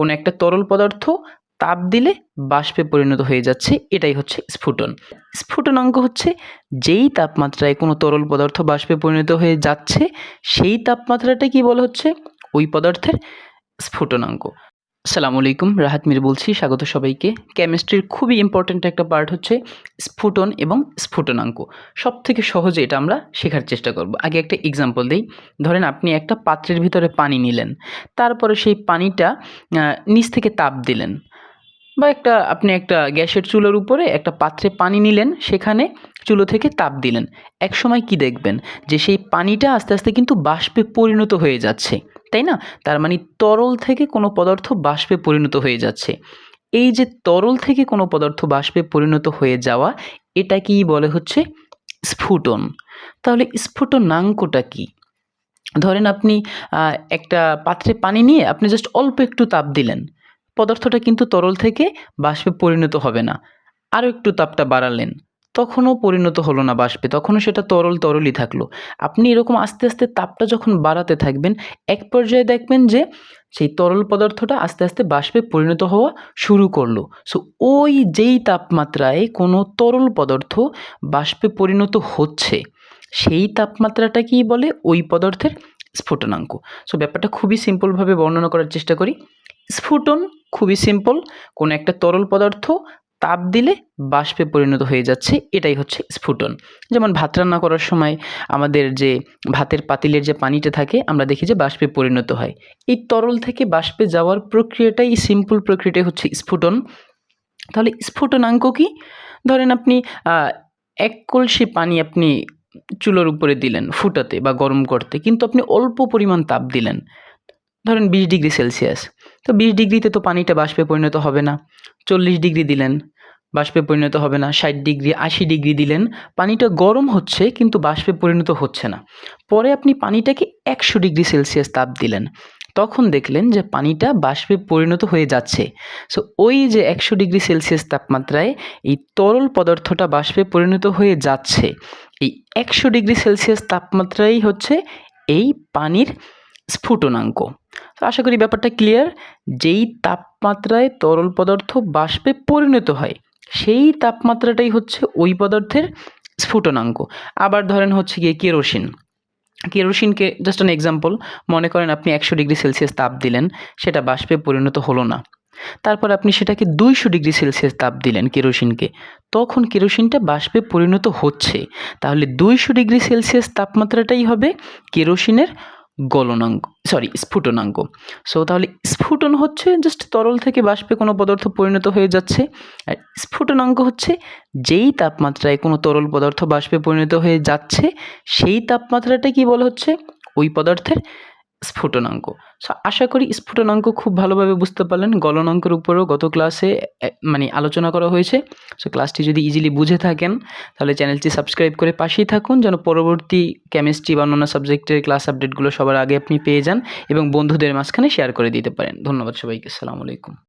কোনো একটা তরল পদার্থ তাপ দিলে বাষ্পে পরিণত হয়ে যাচ্ছে, এটাই হচ্ছে স্ফুটন। স্ফুটনাঙ্ক হচ্ছে যেই তাপমাত্রায় কোনো তরল পদার্থ বাষ্পে পরিণত হয়ে যাচ্ছে, সেই তাপমাত্রাটা কি বলা হচ্ছে? ওই পদার্থের স্ফুটনাঙ্ক আসসালামু আলাইকুম, রাহাত মির বলছি, স্বাগত সবাইকে। কেমিস্ট্রির খুবই ইম্পর্ট্যান্ট একটা পার্ট হচ্ছে স্ফুটন এবং স্ফুটনাঙ্ক। সব থেকে সহজে এটা আমরা শেখার চেষ্টা করব। আগে একটা এক্সাম্পল দিই। ধরেন আপনি একটা পাত্রের ভিতরে পানি নিলেন। তারপরে সেই পানিটা নিচ থেকে তাপ দিলেন। বা একটা, আপনি একটা গ্যাসের চুলোর উপরে একটা পাত্রে পানি নিলেন, সেখানে চুলো থেকে তাপ দিলেন। এক সময় কি দেখবেন? যে সেই পানিটা আস্তে আস্তে কিন্তু বাষ্পে পরিণত হয়ে যাচ্ছে। তাই না? তার মানে তরল থেকে কোনো পদার্থ বাষ্পে পরিণত হয়ে যাচ্ছে। এই যে তরল থেকে কোনো পদার্থ বাষ্পে পরিণত হয়ে যাওয়া এটা এটাকেই বলে হচ্ছে স্ফুটন। তাহলে স্ফুটনাঙ্কটা কি? ধরেন আপনি একটা পাত্রে পানি নিয়ে আপনি জাস্ট অল্প একটু তাপ দিলেন। পদার্থটা কিন্তু তরল থেকে বাষ্পে পরিণত হবে না। আরও একটু তাপটা বাড়ালেন। তখনও পরিণত হলো না বাষ্পে, তখনও সেটা তরল তরলই থাকল। আপনি এরকম আস্তে আস্তে তাপটা যখন বাড়াতে থাকবেন, এক পর্যায়ে দেখবেন যে সেই তরল পদার্থটা আস্তে আস্তে বাষ্পে পরিণত হওয়া শুরু করল। সো ওই যেই তাপমাত্রায় কোনো তরল পদার্থ বাষ্পে পরিণত হচ্ছে, সেই তাপমাত্রাটাকেই বলে ওই পদার্থের স্ফুটনাঙ্ক। সো ব্যাপারটা খুবই সিম্পলভাবে বর্ণনা করার চেষ্টা করি। স্ফুটন খুবই সিম্পল কোনো একটা তরল পদার্থ তাপ দিলে বাষ্পে পরিণত হয়ে যাচ্ছে, এটাই হচ্ছে স্ফুটন। যেমন ভাত রান্না করার সময় আমাদের যে ভাতের পাতিলের যে পানিটা থাকে, আমরা দেখি যে বাষ্পে পরিণত হয়। এই তরল থেকে বাষ্পে যাওয়ার প্রক্রিয়াটাই সিম্পল প্রক্রিয়াটাই হচ্ছে স্ফুটন। তাহলে স্ফুটনাঙ্ক কি? ধরেন আপনি এক কলসি পানি আপনি চুলোর উপরে দিলেন ফুটাতে বা গরম করতে, কিন্তু আপনি অল্প পরিমাণ তাপ দিলেন। ধরেন বিশ ডিগ্রি সেলসিয়াস। তো বিশ ডিগ্রিতে তো পানিটা বাষ্পে পরিণত হবে না। চল্লিশ ডিগ্রি দিলেন, বাষ্পে পরিণত হবে না। ষাট ডিগ্রি, আশি ডিগ্রি দিলেন। পানিটা গরম হচ্ছে কিন্তু বাষ্পে পরিণত হচ্ছে না। পরে আপনি পানিটাকে একশো ডিগ্রি সেলসিয়াস তাপ দিলেন। তখন দেখলেন যে পানিটা বাষ্পে পরিণত হয়ে যাচ্ছে। সো ওই যে একশো ডিগ্রি সেলসিয়াস তাপমাত্রায় এই তরল পদার্থটা বাষ্পে পরিণত হয়ে যাচ্ছে, এই একশো ডিগ্রি সেলসিয়াস তাপমাত্রাই হচ্ছে এই পানির স্ফুটনাঙ্ক। তো আশা করি ব্যাপারটা ক্লিয়ার যেই তাপমাত্রায় তরল পদার্থ বাষ্পে পরিণত হয়, সেই তাপমাত্রাটাই হচ্ছে ওই পদার্থের স্ফুটনাঙ্ক। আবার ধরেন হচ্ছে গিয়ে কেরোসিন। কেরোসিনকে জাস্ট অ্যান এক্সাম্পল মনে করেন আপনি একশো ডিগ্রি সেলসিয়াস তাপ দিলেন, সেটা বাষ্পে পরিণত হলো না। তারপর আপনি সেটাকে দুইশো ডিগ্রি সেলসিয়াস তাপ দিলেন কেরোসিনকে, তখন কেরোসিনটা বাষ্পে পরিণত হচ্ছে। তাহলে দুইশো ডিগ্রি সেলসিয়াস তাপমাত্রাটাই হবে কেরোসিনের গলনাঙ্ক সরি স্ফুটনাঙ্গ সো তাহলে স্ফুটন হচ্ছে জাস্ট তরল থেকে বাষ্পে কোনো পদার্থ পরিণত হয়ে যাচ্ছে। আর স্ফুটনাঙ্গ হচ্ছে যেই তাপমাত্রায় কোনো তরল পদার্থ বাষ্পে পরিণত হয়ে যাচ্ছে, সেই তাপমাত্রাটা কি বলা হচ্ছে? ওই পদার্থের স্ফুটনাঙ্ক। সো আশা করি স্ফুটনাঙ্ক খুব ভালোভাবে বুঝতে পারলেন। গলনাঙ্কের উপরেও গত ক্লাসে মানে আলোচনা করা হয়েছে। সো ক্লাসটি যদি ইজিলি বুঝে থাকেন, তাহলে চ্যানেলটি সাবস্ক্রাইব করে পাশেই থাকুন। যেন পরবর্তী কেমিস্ট্রি বা অন্যান্য সাবজেক্টের ক্লাস আপডেটগুলো সবার আগে আপনি পেয়ে যান এবং বন্ধুদের মাঝখানে শেয়ার করে দিতে পারেন। ধন্যবাদ সবাইকে। আসসালামু আলাইকুম